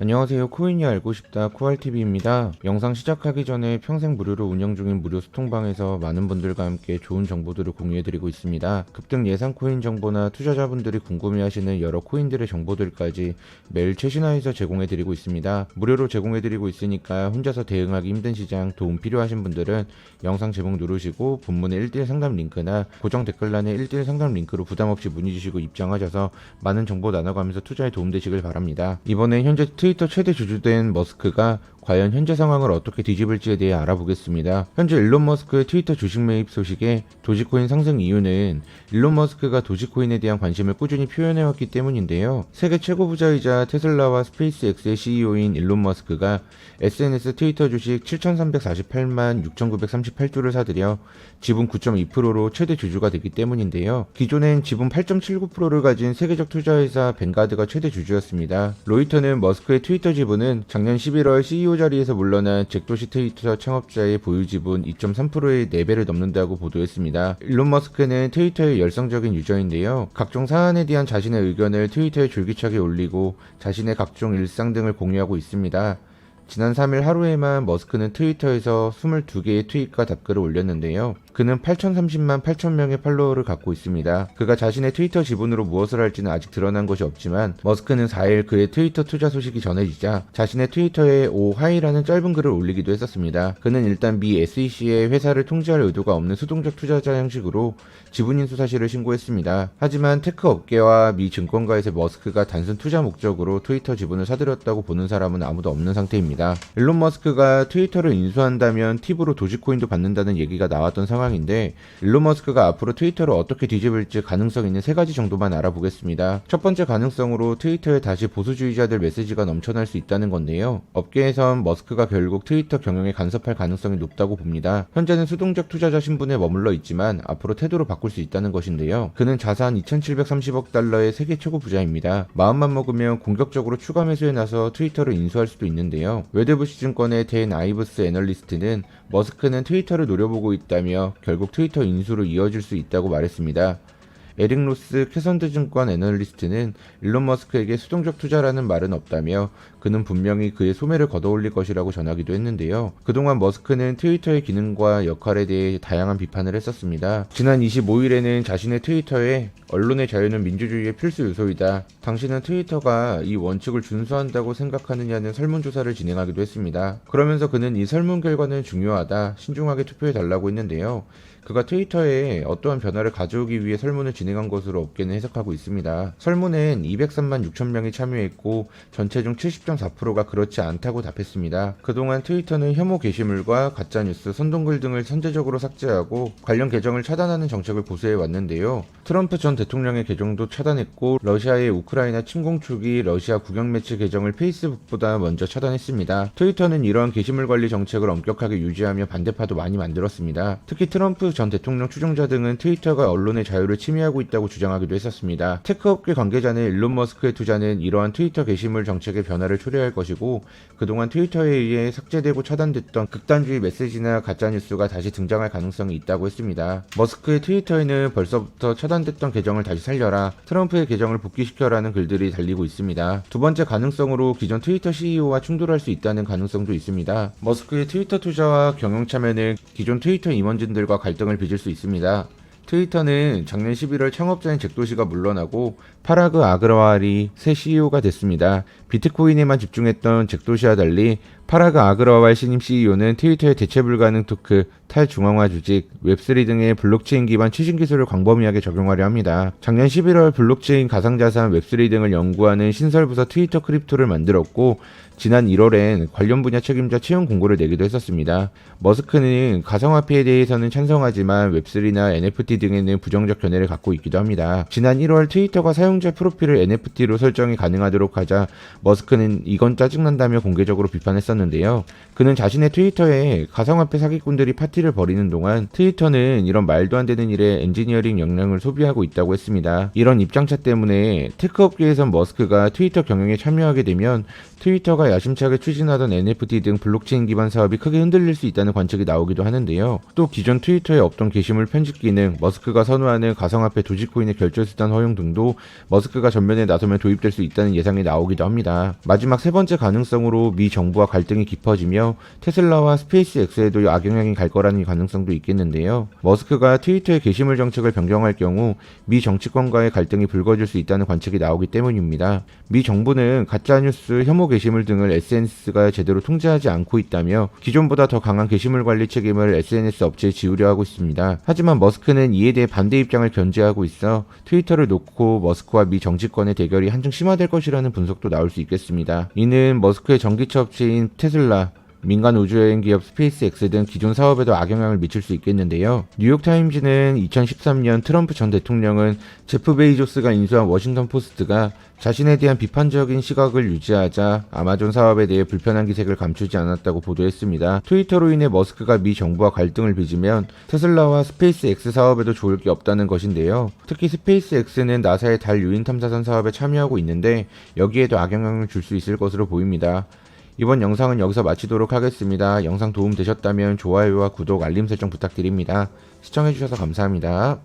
안녕하세요. 코인이 알고 싶다 코알TV입니다. 영상 시작하기 전에 평생 무료로 운영 중인 무료 소통방에서 많은 분들과 함께 좋은 정보들을 공유해드리고 있습니다. 급등 예상 코인 정보나 투자자분들이 궁금해하시는 여러 코인들의 정보들까지 매일 최신화해서 제공해드리고 있습니다. 무료로 제공해드리고 있으니까 혼자서 대응하기 힘든 시장 도움 필요하신 분들은 영상 제목 누르시고 본문의 1대1 상담 링크나 고정 댓글란의 1대1 상담 링크로 부담없이 문의 주시고 입장하셔서 많은 정보 나눠가면서 투자에 도움되시길 바랍니다. 이번엔 현재 트 위터 최대 주주된 머스크가 과연 현재 상황을 어떻게 뒤집을지에 대해 알아보겠습니다. 현재 일론 머스크의 트위터 주식 매입 소식에 도지코인 상승 이유는 일론 머스크가 도지코인에 대한 관심을 꾸준히 표현해왔기 때문인데요. 세계 최고 부자이자 테슬라와 스페이스X의 CEO인 일론 머스크가 SNS 트위터 주식 7,348만 6,938주를 사들여 지분 9.2%로 최대 주주가 되기 때문인데요. 기존엔 지분 8.79%를 가진 세계적 투자회사 벤가드가 최대 주주였습니다. 로이터는 머스크의 트위터 지분은 작년 11월 CEO 자리에서 물러난 잭도시 트위터 창업자의 보유 지분 2.3%의 4배를 넘는다고 보도했습니다. 일론 머스크는 트위터의 열성적인 유저인데요. 각종 사안에 대한 자신의 의견을 트위터에 줄기차게 올리고 자신의 각종 일상 등을 공유하고 있습니다. 지난 3일 하루에만 머스크는 트위터에서 22개의 트윗과 답글을 올렸는데요. 그는 8,030만 8천명의 팔로워를 갖고 있습니다. 그가 자신의 트위터 지분으로 무엇을 할지는 아직 드러난 것이 없지만 머스크는 4일 그의 트위터 투자 소식이 전해지자 자신의 트위터에 오 하이라는 짧은 글을 올리기도 했었습니다. 그는 일단 미 SEC의 회사를 통제할 의도가 없는 수동적 투자자 형식으로 지분 인수 사실을 신고했습니다. 하지만 테크 업계와 미 증권가에서 머스크가 단순 투자 목적으로 트위터 지분을 사들였다고 보는 사람은 아무도 없는 상태입니다. 일론 머스크가 트위터를 인수한다면 팁으로 도지코인도 받는다는 얘기가 나왔던 상황 인데 일론 머스크가 앞으로 트위터를 어떻게 뒤집을지 가능성 있는 세 가지 정도만 알아보겠습니다. 첫 번째 가능성으로 트위터에 다시 보수주의자들 메시지가 넘쳐날 수 있다는 건데요. 업계에선 머스크가 결국 트위터 경영에 간섭할 가능성이 높다고 봅니다. 현재는 수동적 투자자 신분에 머물러 있지만 앞으로 태도를 바꿀 수 있다는 것인데요. 그는 자산 2,730억 달러의 세계 최고 부자입니다. 마음만 먹으면 공격적으로 추가 매수에 나서 트위터를 인수할 수도 있는데요. 웨드부시 증권의 댄 아이브스 애널리스트는 머스크는 트위터를 노려보고 있다며 결국 트위터 인수로 이어질 수 있다고 말했습니다. 에릭 로스 캐선드 증권 애널리스트는 일론 머스크에게 수동적 투자라는 말은 없다며 그는 분명히 그의 소매를 걷어올릴 것이라고 전하기도 했는데요. 그동안 머스크는 트위터의 기능과 역할에 대해 다양한 비판을 했었습니다. 지난 25일에는 자신의 트위터에 언론의 자유는 민주주의의 필수 요소이다. 당신은 트위터가 이 원칙을 준수한다고 생각하느냐는 설문조사를 진행하기도 했습니다. 그러면서 그는 이 설문 결과는 중요하다. 신중하게 투표해 달라고 했는데요. 그가 트위터에 어떠한 변화를 가져오기 위해 설문을 진행한 것으로 업계는 해석하고 있습니다. 설문엔 203만 6천 명이 참여했고 전체 중 70.4%가 그렇지 않다고 답했습니다. 그동안 트위터는 혐오 게시물과 가짜뉴스, 선동글 등을 선제적으로 삭제하고 관련 계정을 차단하는 정책을 고수해 왔는데요. 트럼프 전 대통령의 계정도 차단했고 러시아의 우크라이나 침공 초기 러시아 국영 매체 계정을 페이스북보다 먼저 차단했습니다. 트위터는 이러한 게시물 관리 정책을 엄격하게 유지하며 반대파도 많이 만들었습니다. 특히 트럼프 전 대통령 추종자 등은 트위터가 언론의 자유를 침해하고 있다고 주장하기도 했었습니다. 테크업계 관계자는 일론 머스크의 투자는 이러한 트위터 게시물 정책의 변화를 초래할 것이고 그동안 트위터에 의해 삭제되고 차단됐던 극단주의 메시지나 가짜뉴스가 다시 등장할 가능성이 있다고 했습니다. 머스크의 트위터에는 벌써부터 차단됐던 계정을 다시 살려라, 트럼프의 계정을 복귀시켜라는 글들이 달리고 있습니다. 두 번째 가능성으로 기존 트위터 CEO와 충돌할 수 있다는 가능성도 있습니다. 머스크의 트위터 투자와 경영 참여는 기존 트위터 임원진들과 갈등을 빚을 수 있습니다. 트위터는 작년 11월 창업자인 잭도시가 물러나고 파라그 아그라왈이 새 CEO가 됐습니다. 비트코인에만 집중했던 잭도시와 달리 파라그 아그라왈 신임 CEO는 트위터의 대체 불가능 토크, 탈중앙화 조직, 웹3 등의 블록체인 기반 최신 기술을 광범위하게 적용하려 합니다. 작년 11월 블록체인 가상자산 웹3 등을 연구하는 신설부서 트위터 크립토를 만들었고 지난 1월엔 관련 분야 책임자 채용 공고를 내기도 했었습니다. 머스크는 가상화폐에 대해서는 찬성하지만 웹3나 NFT 등에는 부정적 견해를 갖고 있기도 합니다. 지난 1월 트위터가 사용자 프로필을 NFT로 설정이 가능하도록 하자 머스크는 이건 짜증난다며 공개적으로 비판했었는데 있었는데요. 그는 자신의 트위터에 가상화폐 사기꾼들이 파티를 벌이는 동안 트위터는 이런 말도 안 되는 일에 엔지니어링 역량을 소비하고 있다고 했습니다. 이런 입장차 때문에 테크 업계에선 머스크가 트위터 경영에 참여하게 되면 트위터가 야심차게 추진하던 NFT 등 블록체인 기반 사업이 크게 흔들릴 수 있다는 관측이 나오기도 하는데요. 또 기존 트위터에 없던 게시물 편집 기능, 머스크가 선호하는 가상화폐 도지코인의 결제 수단 허용 등도 머스크가 전면에 나서면 도입될 수 있다는 예상이 나오기도 합니다. 마지막 세 번째 가능성으로 미 정부와 갈등이 깊어지며 테슬라와 스페이스X에도 악영향이 갈 거라는 가능성도 있겠는데요. 머스크가 트위터의 게시물 정책을 변경할 경우 미 정치권과의 갈등이 불거질 수 있다는 관측이 나오기 때문입니다. 미 정부는 가짜뉴스, 혐오 게시물 등을 SNS가 제대로 통제하지 않고 있다며 기존보다 더 강한 게시물 관리 책임을 SNS 업체에 지우려 하고 있습니다. 하지만 머스크는 이에 대해 반대 입장을 견제하고 있어 트위터를 놓고 머스크와 미 정치권의 대결이 한층 심화될 것이라는 분석도 나올 수 있겠습니다. 이는 머스크의 전기차 업체인 테슬라, 민간 우주여행 기업 스페이스X 등 기존 사업에도 악영향을 미칠 수 있겠는데요. 뉴욕타임즈는 2013년 트럼프 전 대통령은 제프 베이조스가 인수한 워싱턴 포스트가 자신에 대한 비판적인 시각을 유지하자 아마존 사업에 대해 불편한 기색을 감추지 않았다고 보도했습니다. 트위터로 인해 머스크가 미 정부와 갈등을 빚으면 테슬라와 스페이스X 사업에도 좋을 게 없다는 것인데요. 특히 스페이스X는 나사의 달 유인 탐사선 사업에 참여하고 있는데 여기에도 악영향을 줄 수 있을 것으로 보입니다. 이번 영상은 여기서 마치도록 하겠습니다. 영상 도움 되셨다면 좋아요와 구독, 알림 설정 부탁드립니다. 시청해주셔서 감사합니다.